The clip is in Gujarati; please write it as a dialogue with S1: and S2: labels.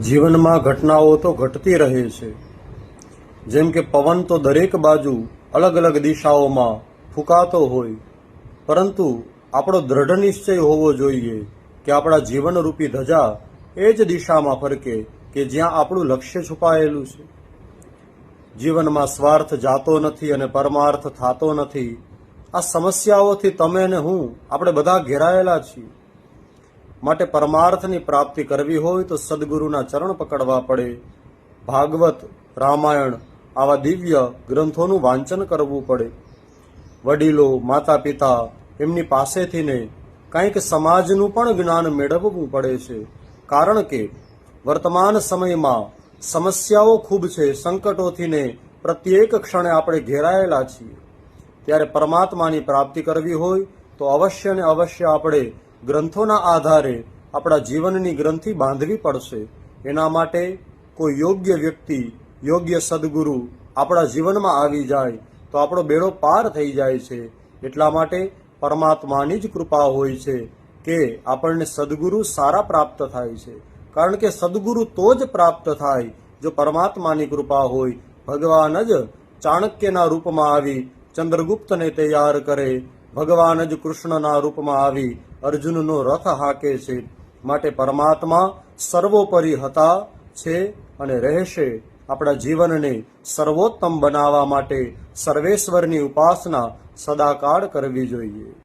S1: જીવનમાં ઘટનાઓ તો ઘટતી રહે છે. જેમ કે પવન તો દરેક બાજુ અલગ અલગ દિશાઓમાં ફૂંકાતો હોય. પરંતુ આપણો દ્રઢ નિશ્ચય હોવો જોઈએ કે આપણા જીવનરૂપી ધજા એ જ દિશામાં ફરકે કે જ્યાં આપણું લક્ષ્ય છુપાયેલું છે. જીવનમાં સ્વાર્થ જાતો નથી અને પરમાર્થ થાતો નથી. આ સમસ્યાઓથી તમે ને હું આપણે બધા ઘેરાયેલા છીએ. માટે પરમાર્થની પ્રાપ્તિ કરવી હોય તો સદગુરુના ચરણ પકડવા પડે. ભાગવત, રામાયણ આવા દિવ્ય ગ્રંથોનું વાંચન કરવું પડે. વડીલો માતા પિતા એમની પાસેથી ને કંઈક સમાજનું પણ જ્ઞાન મેળવવું પડે છે. કારણ કે વર્તમાન સમયમાં સમસ્યાઓ ખૂબ છે સંકટોથી ને પ્રત્યેક ક્ષણે આપણે ઘેરાયેલા છીએ. ત્યારે પરમાત્માની પ્રાપ્તિ કરવી હોય તો અવશ્ય ને અવશ્ય આપણે ગ્રંથોના આધારે આપણા જીવનની ગ્રંથિ બાંધવી પડશે. એના માટે કોઈ યોગ્ય વ્યક્તિ, યોગ્ય સદગુરુ આપણા જીવનમાં આવી જાય તો આપણો બેડો પાર થઈ જાય છે. એટલા માટે પરમાત્માની જ કૃપા હોય છે કે આપણને સદગુરુ સારા પ્રાપ્ત થાય છે. કારણ કે સદગુરુ તો જ પ્રાપ્ત થાય જો પરમાત્માની કૃપા હોય. ભગવાન જ ચાણક્યના રૂપમાં આવી ચંદ્રગુપ્તને તૈયાર કરે ભગવાન જ કૃષ્ણના રૂપમાં આવી અર્જુનનો રથ હાકે છે. માટે પરમાત્મા સર્વોપરી હતા છે અને રહેશે. આપણા જીવનને સર્વોત્તમ બનાવવા માટે સર્વેશ્વરની ઉપાસના સદાકાળ કરવી જોઈએ.